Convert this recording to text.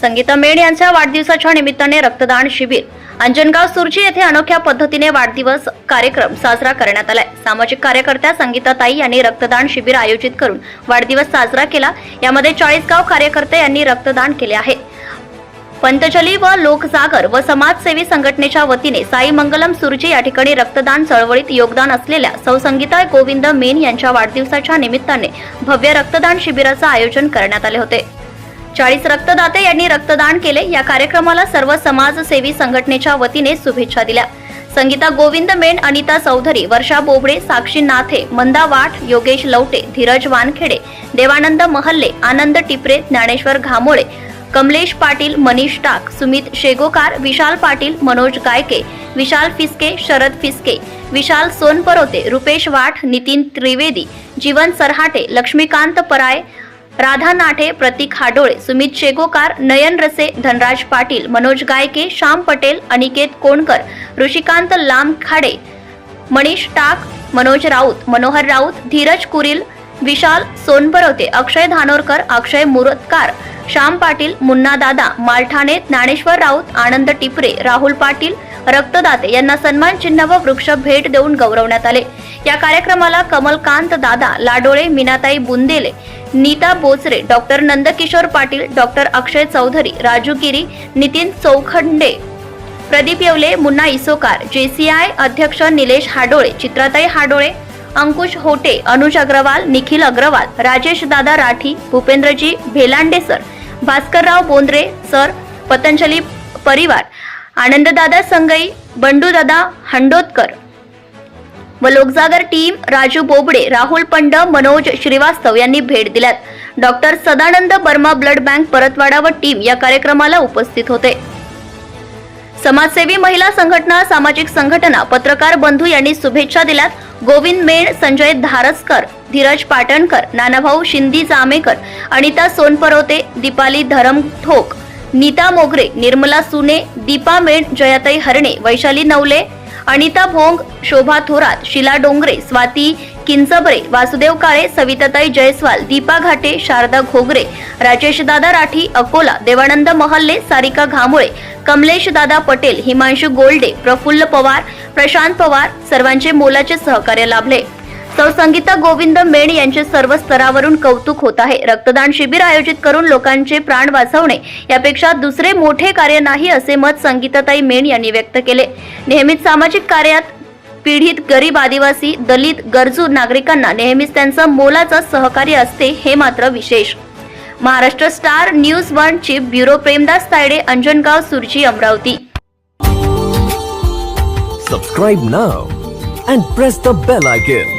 Sangeeta made यांच्या वाढदिवसाच्या निमित्ताने रक्तदान शिबिर. अंजनगाव सुरजी येथे अनोख्या पद्धतीने वाढदिवस कार्यक्रम साजरा करण्यात आलाय. सामाजिक कार्यकर्त्या संगीताताई यांनी रक्तदान शिबिर आयोजित करून वाढदिवस साजरा केला. यामध्ये चाळीसगाव कार्यकर्ते यांनी रक्तदान केले आहे. पंतजली व लोकजागर व समाजसेवी संघटनेच्या वतीने साई मंगलम सुरजी या ठिकाणी रक्तदान चळवळीत योगदान असलेल्या सौ संगीता गोविंद मेन यांच्या वाढदिवसाच्या निमित्ताने भव्य रक्तदान शिबिराचं आयोजन करण्यात आले होते. चाळीस रक्तदाते यांनी रक्तदान केले. या कार्यक्रमाला सर्व समाजसेवी संघटनेच्या वतीने शुभेच्छा दिल्या. संगीता गोविंद मेन अनिता चौधरी वर्षा बोबडे साक्षी नाथे मंदा वाठ योगेश लवटे धीरज वानखेडे देवानंद महल्ले आनंद टिपरे ज्ञानेश्वर घामोळे कमलेश पाटील मनीष टाक सुमित शेगोकार विशाल पाटील मनोज गायके विशाल फिसके शरद फिसके विशाल सोनपरोते रुपेश वाठ नितीन त्रिवेदी जीवन सरहाटे लक्ष्मीकांत पराय राधा नाठे प्रतीक हाडोळे सुमित शेगोकार नयन रसे धनराज पाटील मनोज गायके श्याम पटेल अनिकेत कोणकर ऋषिकांत लांबखाडे मनीष टाक मनोज राऊत मनोहर राऊत धीरज कुरील विशाल सोनबरवते अक्षय धानोरकर अक्षय मुरतकार श्याम पाटील मुन्ना दादा मालठाणे ज्ञानेश्वर राऊत आनंद टिपरे राहुल पाटील रक्तदाते यांना सन्मान चिन्ह व वृक्ष भेट देऊन गौरवण्यात आले. या कार्यक्रमाला कमलकांत दादा Ladole Meenatai Bundele Neeta Bochare doctor Nandkishore Patil doctor Akshay Chaudhari Raju Giri Nitin Chaukhande Pradeep Yevle Munna Isokar JCI अध्यक्ष निलेश हाडोळे चित्राताई हाडोळे अंकुश होटे अनुज अग्रवाल निखिल अग्रवाल राजेश दादा राठी भूपेंद्रजी भेलांडे सर भास्करराव बोंद्रे सर पतंजली परिवार आनंददादा संगई बंडूदादा हंडोतकर व लोकजागर टीम राजू बोबडे राहुल पंड मनोज श्रीवास्तव यांनी भेट दिल्यात. Doctor Sadanand Barma blood bank Paratwada व टीम या कार्यक्रमाला उपस्थित होते. समाजसेवी महिला संघटना सामाजिक संघटना पत्रकार बंधू यांनी शुभेच्छा दिल्यात. गोविंद मेण संजय धारसकर धीरज पाटणकर नानाभाऊ शिंदी जामेकर अनिता सोनपरोते दीपाली धरमठोक नीता मोगरे निर्मला सुने दीपा मेण जयाताई हरणे वैशाली नवले अनिता भोंग शोभा थोरात शिला डोंगरे स्वाती किंचबरे वासुदेव काळे सविताताई जयस्वाल दीपा घाटे शारदा घोगरे राजेश दादा राठी अकोला देवानंद महल्ले सारिका घामोळे कमलेश दादा पटेल हिमांशू गोल्डे प्रफुल्ल पवार प्रशांत पवार सर्वांचे मोलाचे सहकार्य लाभले. सौ संगीता गोविंद मेण यांचे सर्व स्तरावरून कौतुक होत आहे. रक्तदान शिबिर आयोजित करून लोकांचे प्राण वाचवणे यापेक्षा दुसरे मोठे कार्य नाही असे मत संगीताताई मेण यांनी व्यक्त केले. नेहमीच सामाजिक कार्यात पीडित गरीब आदिवासी दलित गरजू नागरिकांना नेहमीच त्यांचं मोलाचं सहकार्य असते हे मात्र विशेष. Maharashtra star news one chief bureau Premdas Tayde Anjangaon Surji Amravati. Subscribe now and press the bell icon